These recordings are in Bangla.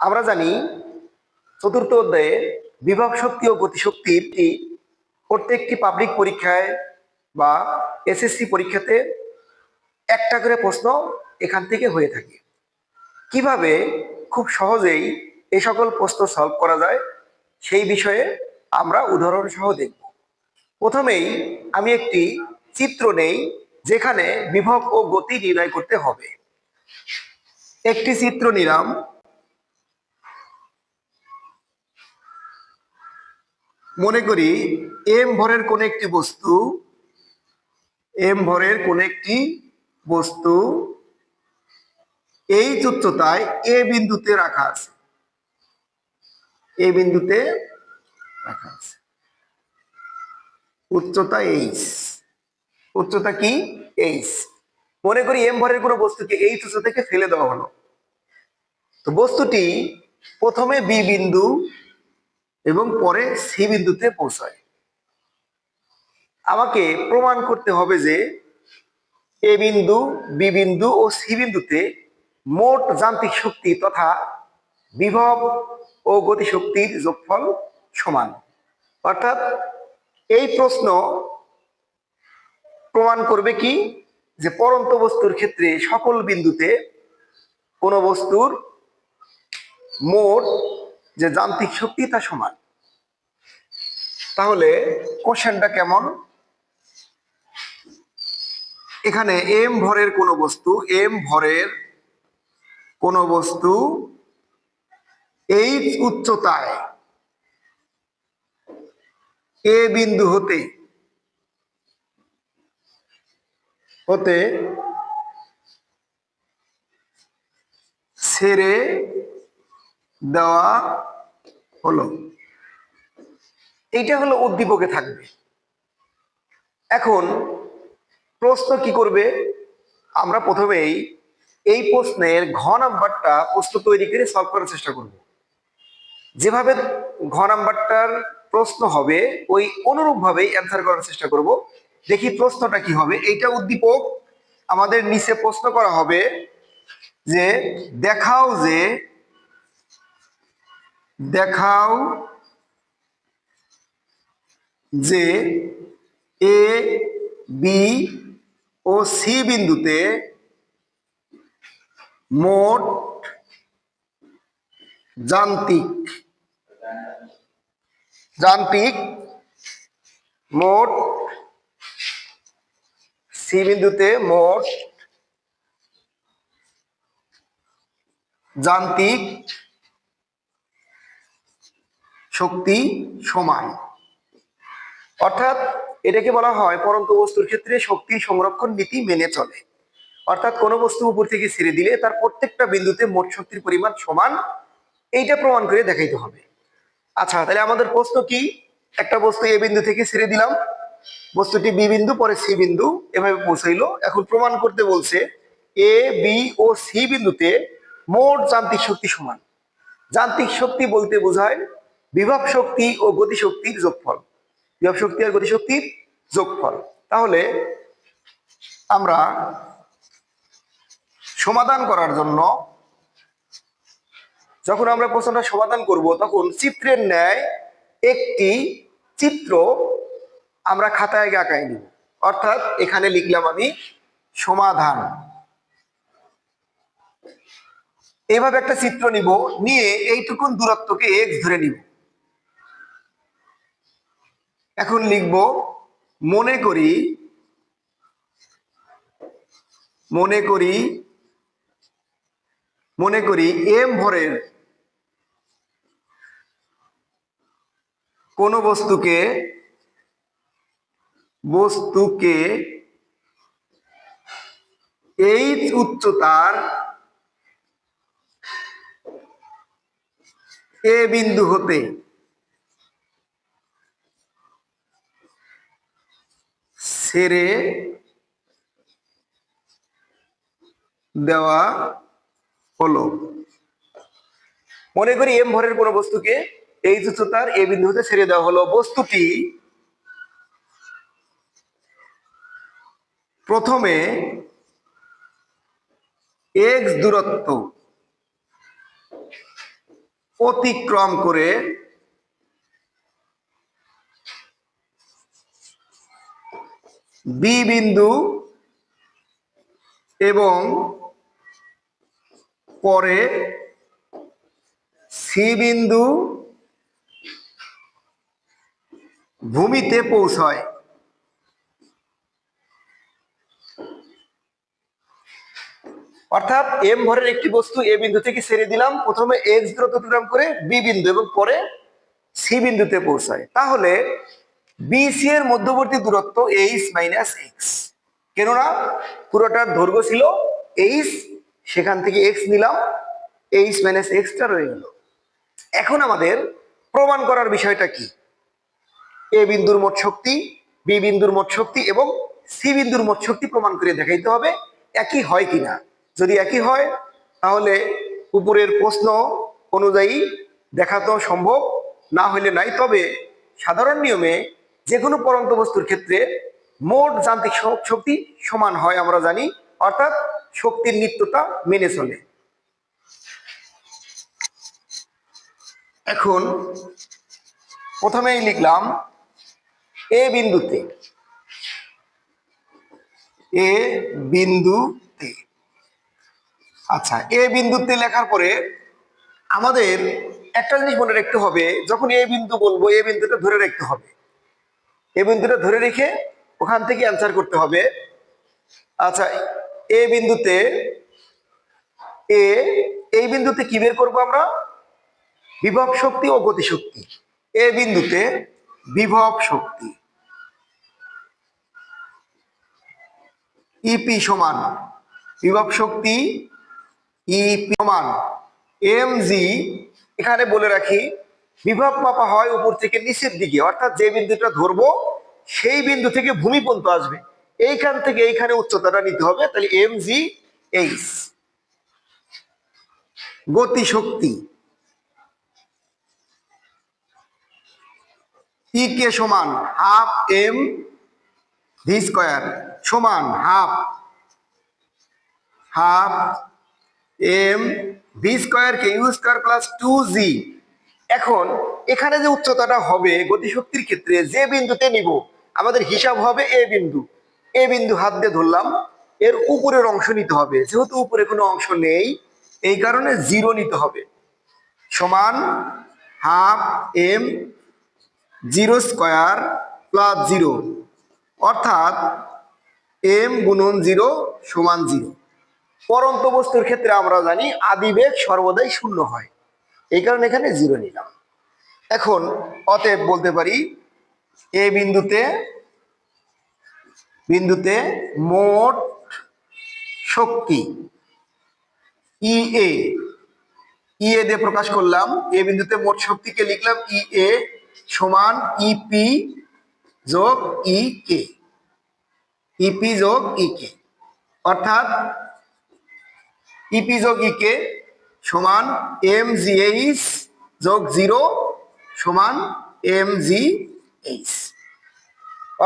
আমরা জানি চতুর্থ অধ্যায়ে বিভব শক্তি ও গতিশক্তির একটি প্রত্যেকটি পাবলিক পরীক্ষায় বা এসএসসি পরীক্ষাতে একটা করে প্রশ্ন এখান থেকে হয়ে থাকে। কীভাবে খুব সহজেই এ সকল প্রশ্ন সলভ করা যায় সেই বিষয়ে আমরা উদাহরণ সহ দেখব। প্রথমেই আমি একটি চিত্র নেই যেখানে বিভব ও গতি নির্ণয় করতে হবে। একটি চিত্র নিলাম। মনে করি এম ভরের কোন একটি বস্তু, এম ভরের কোন একটি বস্তু, এই উচ্চতায় এ বিন্দুতে রাখা আছে। এ বিন্দুতে রাখা আছে। উচ্চতা এইচ। উচ্চতা কি? এইচ। মনে করি এম ভরের কোনো বস্তুকে এই উচ্চতা থেকে ফেলে দেওয়া হলো। তো বস্তুটি প্রথমে বি বিন্দু এবং পরে সি বিন্দুতে পৌঁছায়। আমাকে প্রমাণ করতে হবে যে এ বিন্দু, বি বিন্দু ও সি বিন্দুতে মোট যান্ত্রিক শক্তি তথা বিভব ও গতিশক্তির যোগফল সমান। অর্থাৎ এই প্রশ্ন প্রমাণ করবে কি? যে পরন্ত বস্তুর ক্ষেত্রে সকল বিন্দুতে কোন বস্তুর মোট যে যান্ত্রিক শক্তি তা সমান। তাহলে কোশ্চেনটা কেমন? এখানে এম ভরের কোন বস্তু এম ভরের কোন বস্তু এই উচ্চতায় এ বিন্দু হতে হতে ছেড়ে দেওয়া হলো। এইটা হলো উদ্দীপকে থাকবে। এখন প্রশ্ন কি করবে? আমরা প্রথমেই এই প্রশ্নের ঘ নাম্বারটা প্রশ্ন তৈরি করে সলভ করার চেষ্টা করব। যেভাবে ঘ নাম্বারটার প্রশ্ন হবে, ওই অনুরূপ ভাবেই অ্যান্সার করার চেষ্টা করব। দেখি প্রশ্নটা কি হবে। এইটা উদ্দীপক, আমাদের নিচে প্রশ্ন করা হবে যে, দেখাও যে দেখাও যে এ, বি ও সি বিন্দুতে মোট যান্ত্রিক যান্ত্রিক মোট সি বিন্দুতে মোট যান্ত্রিক শক্তি সমান অর্থাৎ এটাকে বলা হয় পরন্ত বস্তুর ক্ষেত্রে শক্তি সংরক্ষণ নীতি মেনে চলে। অর্থাৎ কোনো বস্তু উপর থেকে ছেড়ে দিলে তার প্রত্যেকটা বিন্দুতে মোট শক্তির পরিমাণ সমান, এইটা প্রমাণ করে দেখাইতে হবে। আচ্ছা তাহলে আমাদের প্রশ্ন কি? একটা বস্তু এ বিন্দু থেকে ছেড়ে দিলাম, বস্তুটি বি বিন্দু, পরে সি বিন্দু, এভাবে পৌঁছাইলো। এখন প্রমাণ করতে বলছে এ, বি ও সি বিন্দুতে মোট যান্ত্রিক শক্তি সমান। যান্ত্রিক শক্তি বলতে বোঝায় বিভব শক্তি ও গতিশক্তির যোগফল। বিভব শক্তি আর গতিশক্তির যোগফল। তাহলে আমরা সমাধান করার জন্য যখন আমরা প্রশ্নটা সমাধান করব, তখন চিত্রের ন্যায় একটি চিত্র আমরা খাতায় আঁকাই নিব। অর্থাৎ এখানে লিখলাম আমি সমাধান। এইভাবে একটা চিত্র নিব, নিয়ে এইটুকুন দূরত্বকে এক্স ধরে নিব। এখন লিখব, মনে করি মনে করি মনে করি এম ভরের কোন বস্তুকে বস্তুকে এই উচ্চতার এ বিন্দু হতে ছেড়ে দেওয়া হলো। মনে করি এম ভরের কোন বস্তুকে এই উচ্চতার এ বিন্দু হতে ছেড়ে দেওয়া হলো। বস্তুটি প্রথমে এক্স দূরত্ব অতিক্রম করে বি বিন্দু এবং পরে সি বিন্দু ভূমিতে পৌঁছায়। অর্থাৎ এম ভরের একটি বস্তু এ বিন্দু থেকে ছেড়ে দিলাম। প্রথমে এক্স দূরত্ব অতিক্রম করে বি বিন্দু এবং পরে সি বিন্দুতে পৌঁছায়। তাহলে বিসি এর মধ্যবর্তী দূরত্ব এইচ মাইনাস এক্স কেননা পুরোটার দৈর্ঘ্য ছিল এইচ সেখান থেকে এক্স নিলাম এইচ মাইনাস এক্সটা রয়ে গেল। এখন আমাদের প্রমাণ করার বিষয়টা কি? এ বিন্দুর মোট শক্তি বি বিন্দুর মোট শক্তি এবং সি বিন্দুর মোট শক্তি প্রমাণ করে দেখাইতে হবে একই হয় কিনা। যদি একই হয়, তাহলে উপরের প্রশ্ন অনুযায়ী দেখাতো সম্ভব, না হলে নাই। তবে সাধারণ নিয়মে যে কোনো পরন্ত বস্তুর ক্ষেত্রে মোট যান্ত্রিক শক্তি সমান হয় আমরা জানি, অর্থাৎ শক্তির নিত্যতা মেনে চলে। এখন প্রথমেই লিখলাম এ বিন্দুতে এ বিন্দুতে। আচ্ছা এ বিন্দুতে লেখার পরে আমাদের একটা জিনিস মনে রাখতে হবে, যখন এ বিন্দু বলব, এ বিন্দুটা ধরে রাখতে হবে। এ বিন্দুটা ধরে রেখে ওখান থেকে অ্যান্সার করতে হবে। আচ্ছা এ বিন্দুতে, এ, এই বিন্দুতে কি বের করব আমরা? বিভব শক্তি ও গতিশক্তি এ বিন্দুতে বিভব শক্তি। ইপি সমান, বিভব শক্তি ইপি সমান এম জি এখানে বলে রাখি বিভব মাপা হয় উপর থেকে নিচের দিকে। অর্থাৎ যে বিন্দুটা ধরবো, সেই বিন্দু থেকে ভূমি পর্যন্ত আসবে। এইখান থেকে এইখানে উচ্চতাটা নিতে হবে, তাহলে এম জি এইচ গতি শক্তি ই কে সমান হাফ এম ভি স্কোয়ার, সমান half half M V square K U square plus two G এখন এখানে যে উচ্চতাটা হবে গতিশক্তির ক্ষেত্রে যে বিন্দুতে নিব, আমাদের হিসাব হবে এ বিন্দু। এ বিন্দু হাত দিয়ে ধরলাম, এর উপরের অংশ নিতে হবে। যেহেতু উপরে কোনো অংশ নেই, এই কারণে জিরো নিতে হবে। সমান half M zero square plus zero অর্থাৎ এম গুণন জিরো সমান জিরো পরন্ত বস্তুর ক্ষেত্রে আমরা জানি আদিবেগ সর্বদাই শূন্য হয়। এই কারণে এখানে জিরো নিলাম। এখন অতএব বলতে পারি এ বিন্দুতে বিন্দুতে মোট শক্তি ই এ ই এ দিয়ে প্রকাশ করলাম। এ বিন্দুতে মোট শক্তিকে লিখলাম ই এ সমান ইপি যোগ ই কে ইপি যোগ ই কে অর্থাৎ ইপি যোগ ই কে সমান এম জি এইচ যোগ জিরো সমান এম জি এইচ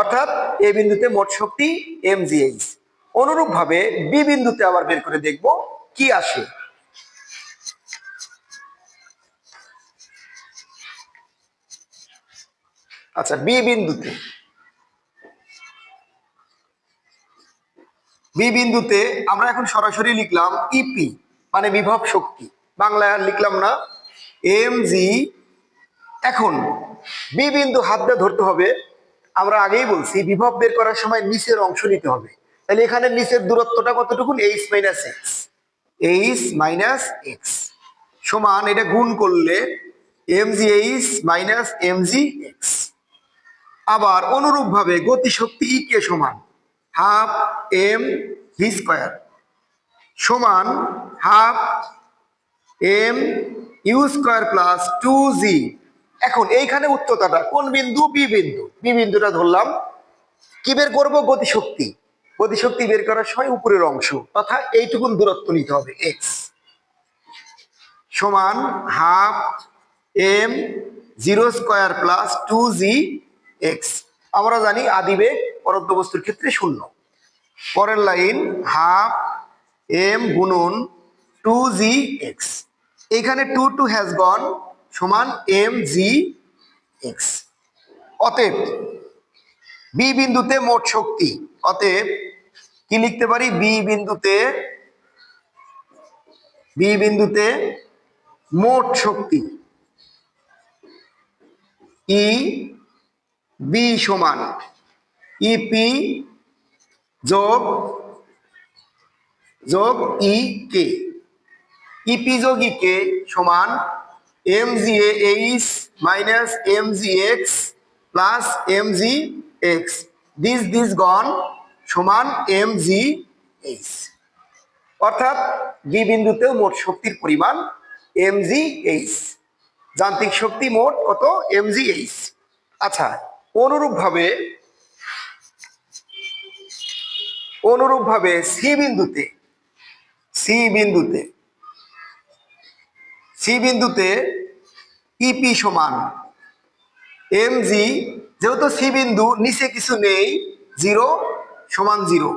অর্থাৎ এ বিন্দুতে মোট শক্তি এম জি এইচ অনুরূপ ভাবে বি বিন্দুতে আবার বের করে দেখব কি আসে। আচ্ছা বি বিন্দুতে। বি বিন্দুতে আমরা এখন সরাসরি লিখলাম ইপি মানে বিভব শক্তি। বাংলায় আর লিখলাম না। এম জি এখন বি বিন্দু হাত দিয়ে ধরতে হবে। আমরা আগেই বলছি, বিভব বের করার সময় নিচের অংশ নিতে হবে। তাহলে এখানে নিচের দূরত্বটা কতটুকু H minus X H minus X সমান, এটা গুণ করলে M G H minus M G X আবার অনুরূপভাবে গতিশক্তি ই কে সমান হাফ এম ভি স্কোয়ার সমান half M U square plus two G. এখন এইখানে উচ্চতাটা, কোন বিন্দু? বি বিন্দু। বি বিন্দুটা ধরলাম। কি বের করব? গতিশক্তি। গতিশক্তি বের করার সময় উপরের অংশ, তথা এইটুকুন দূরত্ব নিতে হবে, এক্স। সমান half M zero square plus two G, X. আমরা জানি আদিবেগ পরন্ত বস্তুর ক্ষেত্রে শূন্য। পরের লাইন হাফ এম গুণন টু জি, এক্স। এখানে টু টু হ্যাজ গন সমান এম জি এক্স অতএব বি বিন্দুতে মোট শক্তি। অতএব, কি লিখতে পারি? বি বিন্দুতে বি বিন্দুতে মোট শক্তি। ই বি সমান ইপি যোগ যোগ ই কে ইপি কে সমান M G H minus M G X plus M G X this this gone সমান এম জি এইচ অর্থাৎ বি বিন্দুতেও মোট শক্তির পরিমাণ এম জি এইচ যান্ত্রিক শক্তি মোট কত? এম জি এইচ আচ্ছা অনুরূপভাবে অনুরূপভাবে সি বিন্দুতে সি বিন্দুতে সি বিন্দুতে ইপি সমান এম জি যেহেতু সি বিন্দু, নিচে কিছু নেই, জিরো সমান জিরো।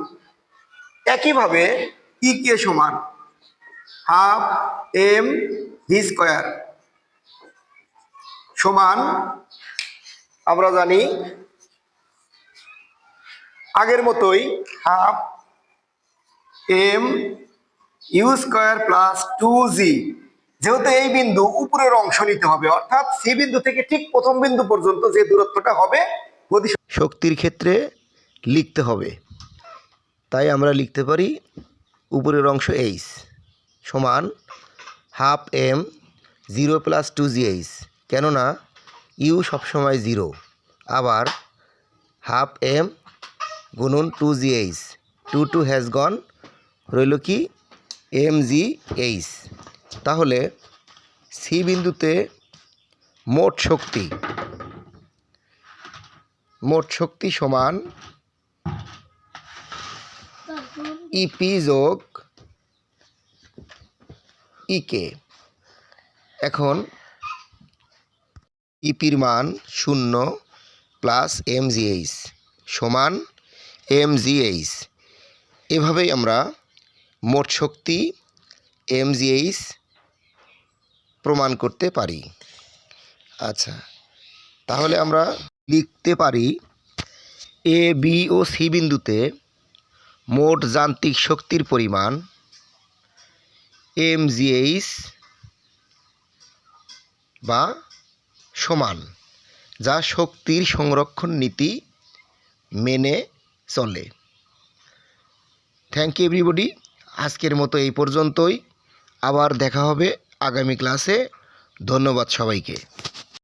একইভাবে ই কে সমান হাফ এম ভি স্কোয়ার সমান, আমরা জানি আগের মতোই half M U square plus two G যেহেতু এই বিন্দু উপরের অংশ নিতে হবে, অর্থাৎ সি বিন্দু থেকে ঠিক প্রথম বিন্দু পর্যন্ত যে দূরত্বটা হবে শক্তির ক্ষেত্রে লিখতে হবে। তাই আমরা লিখতে পারি উপরের অংশ এইচ সমান half M zero plus two G H কেননা ইউ সবসময় জিরো আবার half M গুনুন two G H two two has gone রইল কি এম জি এইচ তাহলে সি বিন্দুতে মোট শক্তি মোট শক্তি সমান ইপি যোগ ইকে এখন ইপির মান শূন্য প্লাস এম জিএইচ সমান এম জিএইচ এভাবেই আমরা মোট শক্তি এম জিএইচ প্রমাণ করতে পারি। আচ্ছা তাহলে আমরা লিখতে পারি এ বি ও সি বিন্দুতে মোট যান্ত্রিক শক্তির পরিমাণ এম জিএইচ বা সমান, যা শক্তির সংরক্ষণ নীতি মেনে চলে। থ্যাংক ইউ এভরিবডি আজকের মতো এই পর্যন্তই। আবার দেখা হবে আগামী ক্লাসে ধন্যবাদ সবাইকে।